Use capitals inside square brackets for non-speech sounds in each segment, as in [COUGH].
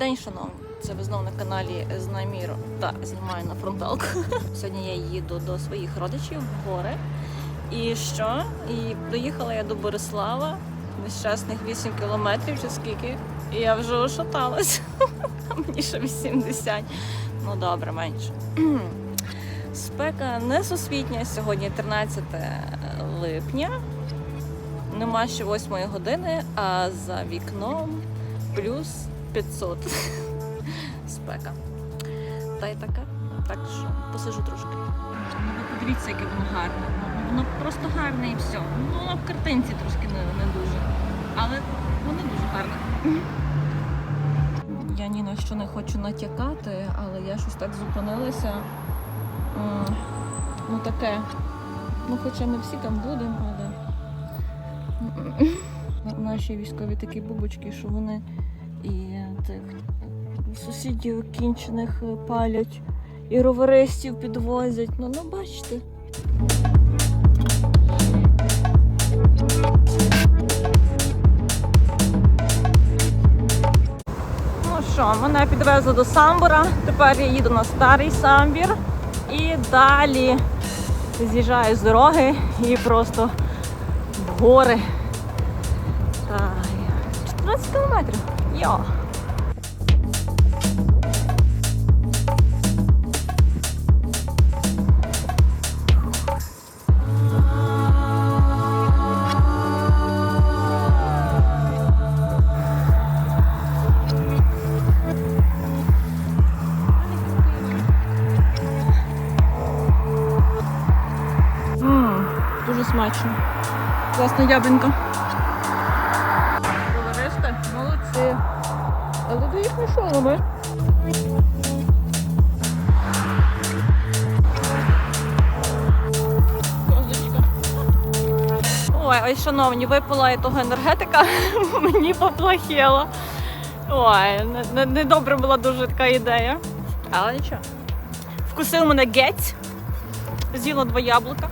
день, шановні. Це ви знову на каналі Знай Міру. Так, знімаю на фронталку. [LAUGHS] Сьогодні я їду до своїх родичів в гори. І що? І доїхала я до Борислава нещасних 8 кілометрів чи скільки. І я вже ошаталась. [LAUGHS] Мені ще 80. Ну добре, менше. [CLEARS THROAT] Спека несусвітня. Сьогодні 13 липня. Нема ще 8 години, а за вікном плюс 500 спека. Та й таке. Так що посижу трошки. Ну ви подивіться, яке воно гарне. Ну, Воно просто гарне і все. Ну, в картинці трошки не, не дуже. Але воно дуже гарне. Я ні на що не хочу натякати, але я щось так зупинилася. Ну таке. Ну хоча ми всі там будемо, але. Наші військові такі бубочки, що вони і тих сусідів кінчених е, палять, і роверистів підвозять. Ну, ну бачите. Ну що, мене підвезли до самбура. Тепер я їду на старий самбір і далі з'їжджаю з дороги і просто в гори. Так, 14 кілометрів. М, Дуже смачно. Класна ябинка. Ой, ой, шановні, випила я того енергетика, [LAUGHS] мені поплохело. Ой, не- не- була дуже така ідея. Але нічого. Вкусив мене геть, з'їла два яблука,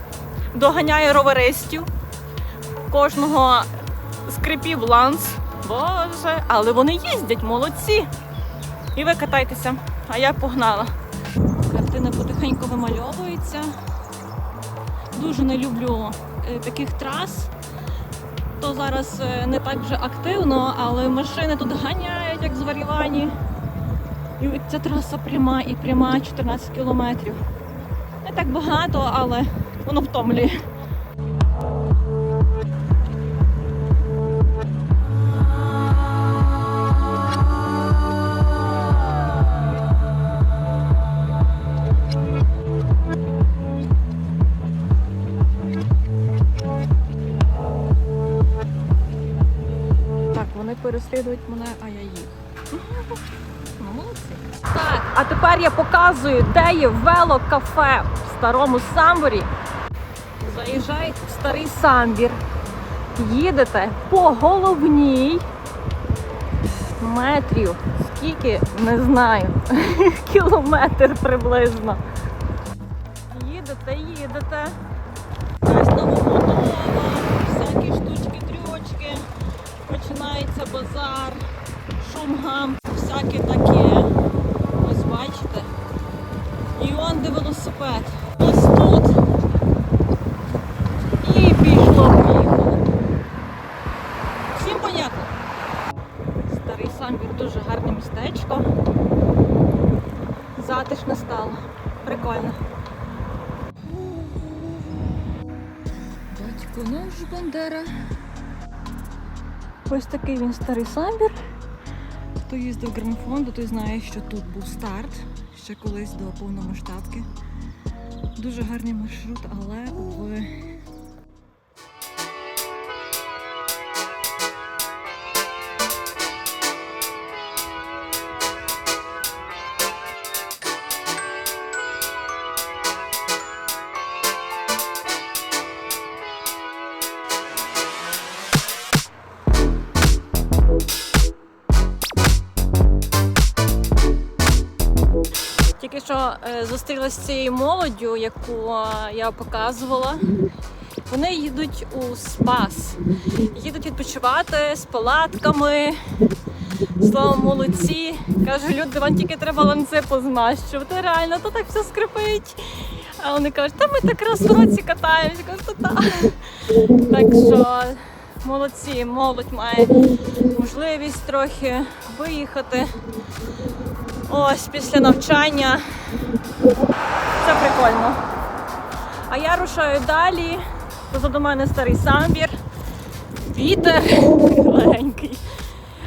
доганяє роверистів. Кожного скрипів ланс. Боже, але вони їздять, молодці. І ви катайтеся, а я погнала. Картина потихеньку вимальовується. Дуже не люблю таких трас. То зараз е, не так вже активно, але машини тут ганяють, як зварівані. І ця траса пряма і пряма 14 кілометрів. Не так багато, але воно втомлює. Переслідують мене, а я їх. Ну, молодці. Так, а тепер я показую, де є велокафе в старому самборі. Заїжджаєте в старий самбір, їдете по головній метрів. Скільки не знаю. [LAUGHS] Кілометр приблизно. Їдете, їдете. Починається базар, шум гам, всяке таке. Ось бачите. І он де велосипед. Ось тут. І пішло поїхало. Всім понятно. Старий самбір дуже гарне містечко. Затишне стало. Прикольно. Батько наш Бандера. Ось такий він старий самбір. Хто їздив в то той знає, що тут був старт ще колись до повномасштабки. Дуже гарний маршрут, але в Тільки що е, зустрілася з цією молоддю, яку е, я показувала. Вони їдуть у спас, їдуть відпочивати з палатками, Слава молодці. Каже, люди, вам тільки треба ланци позмащувати. Реально, то так все скрипить. А вони кажуть, та ми так раз в році катаємось. Кажу, то так. Так що молодці, молодь має можливість трохи виїхати. Ось після навчання. Це прикольно. А я рушаю далі. Позаду мене старий самбір. Вітер легенький.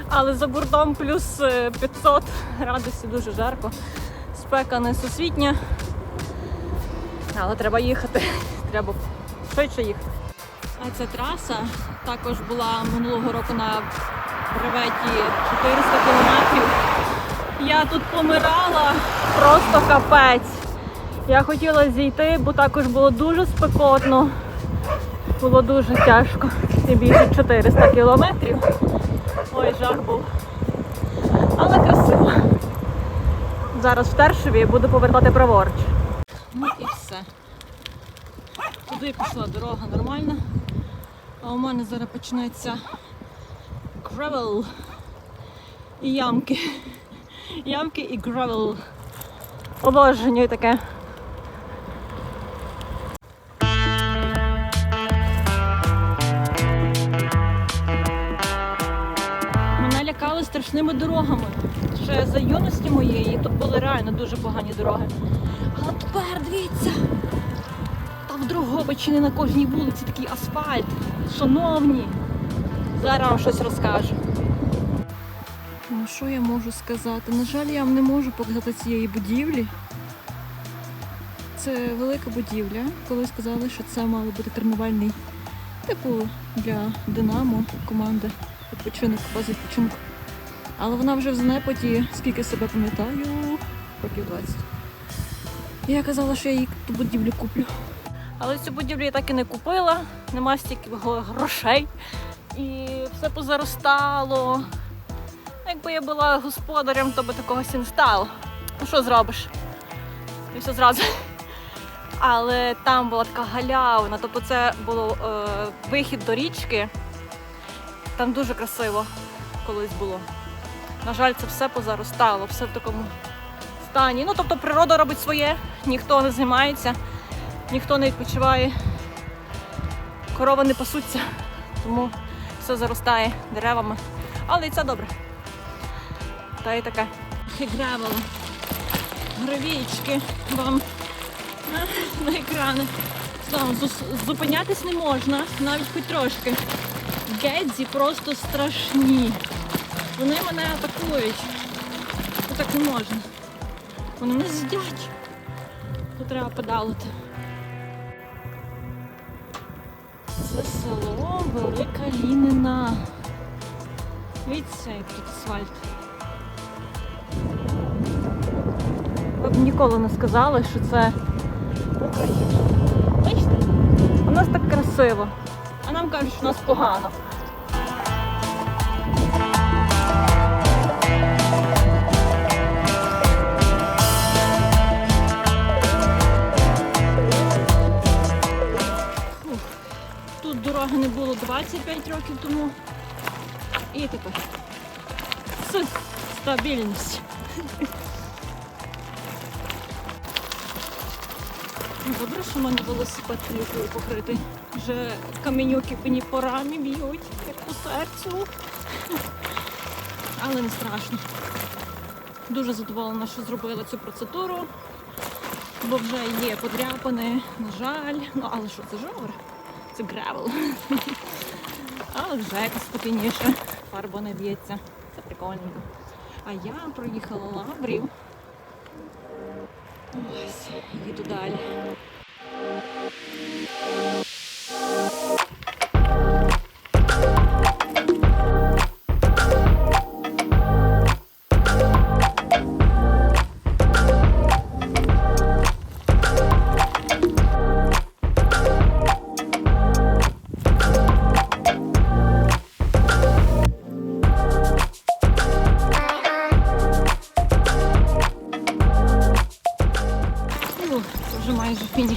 Але за бортом плюс е, 500 градусів дуже жарко. Спека несусвітня. Але треба їхати. Треба швидше їхати. А ця траса також була минулого року на бреветі 400 кілометрів. Я тут помирала просто капець. Я хотіла зійти, бо також було дуже спекотно. Було дуже тяжко. Тим більше 400 кілометрів. Ой, жах був. Але красиво. Зараз в Тершеві буду повертати праворуч. Ну і все. Туди пішла дорога нормальна. А у мене зараз почнеться гревел і ямки. Ямки і гревел. Обожнюю таке. Мене лякали страшними дорогами. Ще за юності моєї тут були реально дуже погані дороги. Але тепер дивіться. Та в Дрогобичі не на кожній вулиці такий асфальт. Шановні. Зараз вам щось розкажу. Що я можу сказати? На жаль, я вам не можу показати цієї будівлі. Це велика будівля. Коли сказали, що це мало бути тренувальний типу для Динамо команди відпочинок, база. Але вона вже в занепаді, скільки себе пам'ятаю, років 20. І я казала, що я її ту будівлю куплю. Але цю будівлю я так і не купила, нема стільки грошей. І все позаростало. Якби я була господарем, то би такого сі не стало. Ну що зробиш? І все зразу. Але там була така галявина, тобто це було е, вихід до річки. Там дуже красиво колись було. На жаль, це все позаростало, все в такому стані. Ну, тобто природа робить своє, ніхто не займається, ніхто не відпочиває, корови не пасуться, тому все заростає деревами. Але і це добре. Та й таке. Гревело. Гравієчки вам на, екрани. Словом, зупинятись не можна, навіть хоч трошки. Гедзі просто страшні. Вони мене атакують. Ну так не можна. Вони мене з'їдять. Тут треба педалити. Це село Велика Лінина. Дивіться, як тут асфальт. Ви б ніколи не сказали, що це Україна. Бачите? У нас так красиво. А нам кажуть, що у нас погано. Тут дороги не було 25 років тому. І тепер стабільність. Добре, що в мене велосипед пилюкою покритий. Вже каменюки мені по рамі б'ють, як по серцю. Але не страшно. Дуже задоволена, що зробила цю процедуру, бо вже є подряпини, на жаль. Ну, але що це жовр? Це гревел. Але вже якось спокійніше, фарба не б'ється. Це прикольненько. А я проїхала лаврів. Ось, їду далі.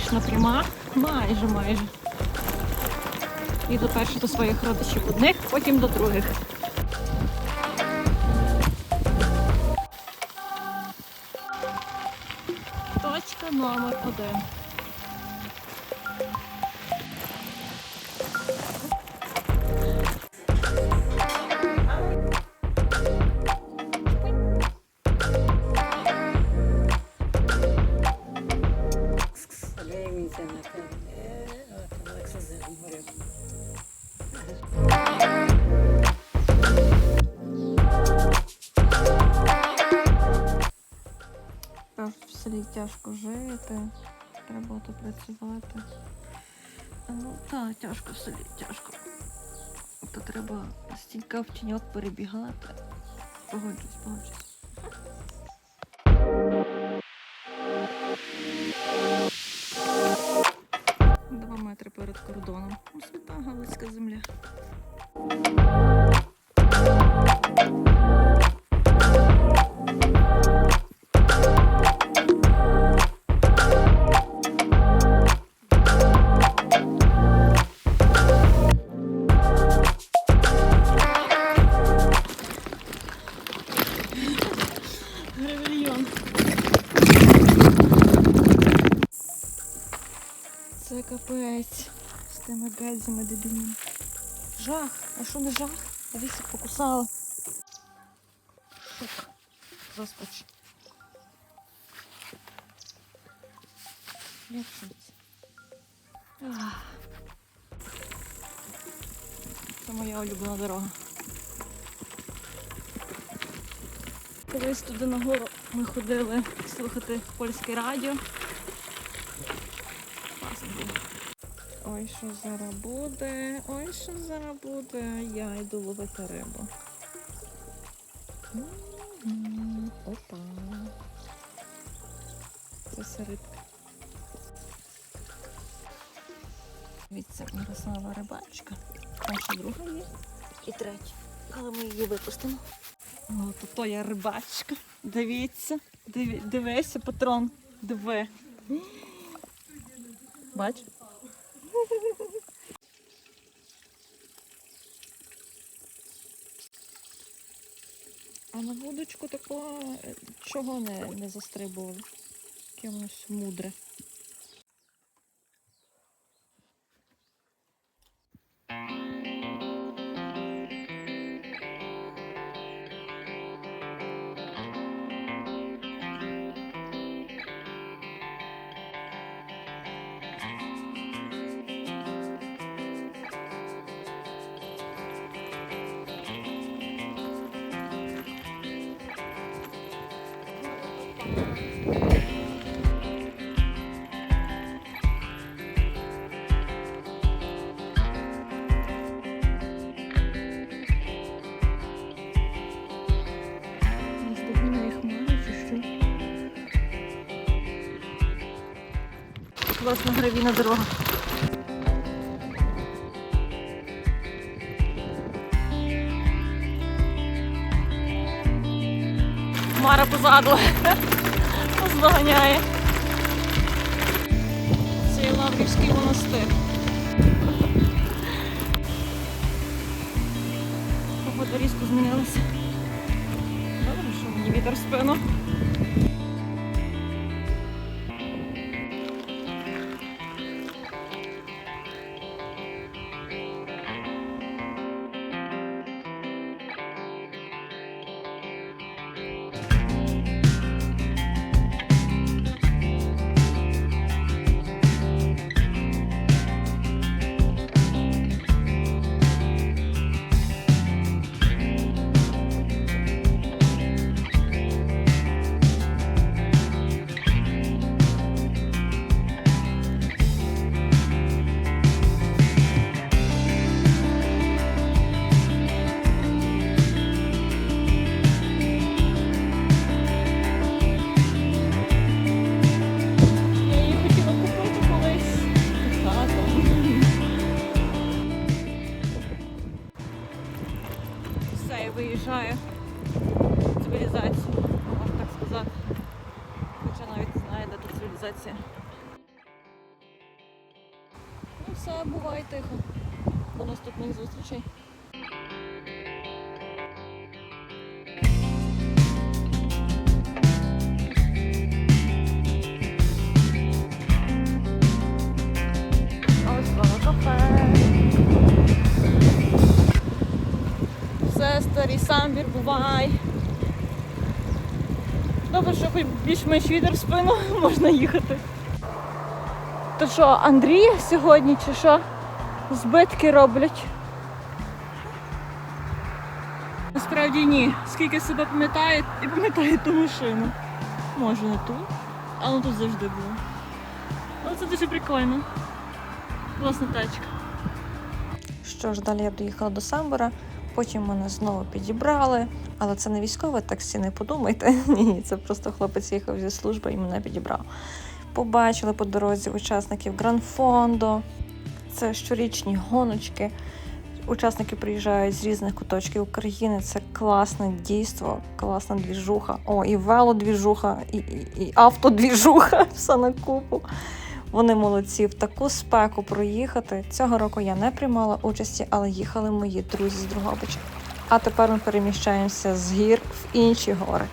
фактично пряма, майже майже. Іду перше до своїх родичів одних, потім до других. Точка номер один. Треба тут працювати. Ну так, тяжко в селі, тяжко. То треба стільки в тіньок перебігати. Погоджусь, погоджусь. Це капець з тими гедзями дебільними. Жах, а що не жах? Дивіться, покусала. Шок. Розпач. Я в шоці. Ах. Це моя улюблена дорога. Колись туди нагору ми ходили слухати польське радіо. Ой, що зараз буде? Ой, що зараз буде? Я йду ловити рибу. М, Опа. Це рибка. Мирослава рибачка. Наша друга є. І третя. Але ми її випустимо. Ну, то то я рибачка. Дивіться. Диві, дивися, патрон. Диви. Бач? А на вудочку такого е, чого не, не застрибували? Все мудре. Класна гравійна дорога. Хмара позаду. Наздоганяє. Це Лаврівський монастир. Погода різко змінилася. Добре, що мені вітер в спину. все, буває тихо. До наступних зустрічей. Ось воно кафе. Все, старий самбір, бувай. Добре, що хоч більш-менш вітер в спину [LAUGHS] можна їхати. То що, Андрій сьогодні чи що? Збитки роблять. Насправді ні. Скільки себе пам'ятаю і пам'ятаю ту машину. Може не ту, але тут завжди було. Але це дуже прикольно. Класна тачка. Що ж, далі я доїхала до Самбора, потім мене знову підібрали, але це не військове таксі, не подумайте. [LAUGHS] Ні, це просто хлопець їхав зі служби і мене підібрав. Побачили по дорозі учасників Гранфондо. Це щорічні гоночки. Учасники приїжджають з різних куточків України. Це класне дійство, класна двіжуха. О, і велодвіжуха, і, і, і автодвіжуха, [LAUGHS] все на купу. Вони молодці в таку спеку проїхати. Цього року я не приймала участі, але їхали мої друзі з Другобича. А тепер ми переміщаємося з гір в інші гори.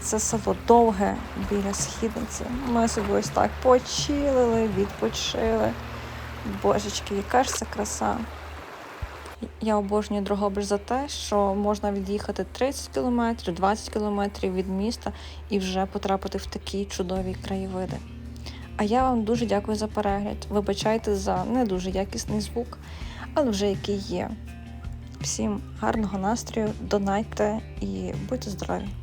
Це село довге біля східниці. Ми собі ось так почилили, відпочили. Божечки, яка ж це краса. Я обожнюю Дрогобич за те, що можна від'їхати 30 кілометрів, 20 кілометрів від міста і вже потрапити в такі чудові краєвиди. А я вам дуже дякую за перегляд. Вибачайте за не дуже якісний звук, але вже який є. Всім гарного настрою, донайте і будьте здорові!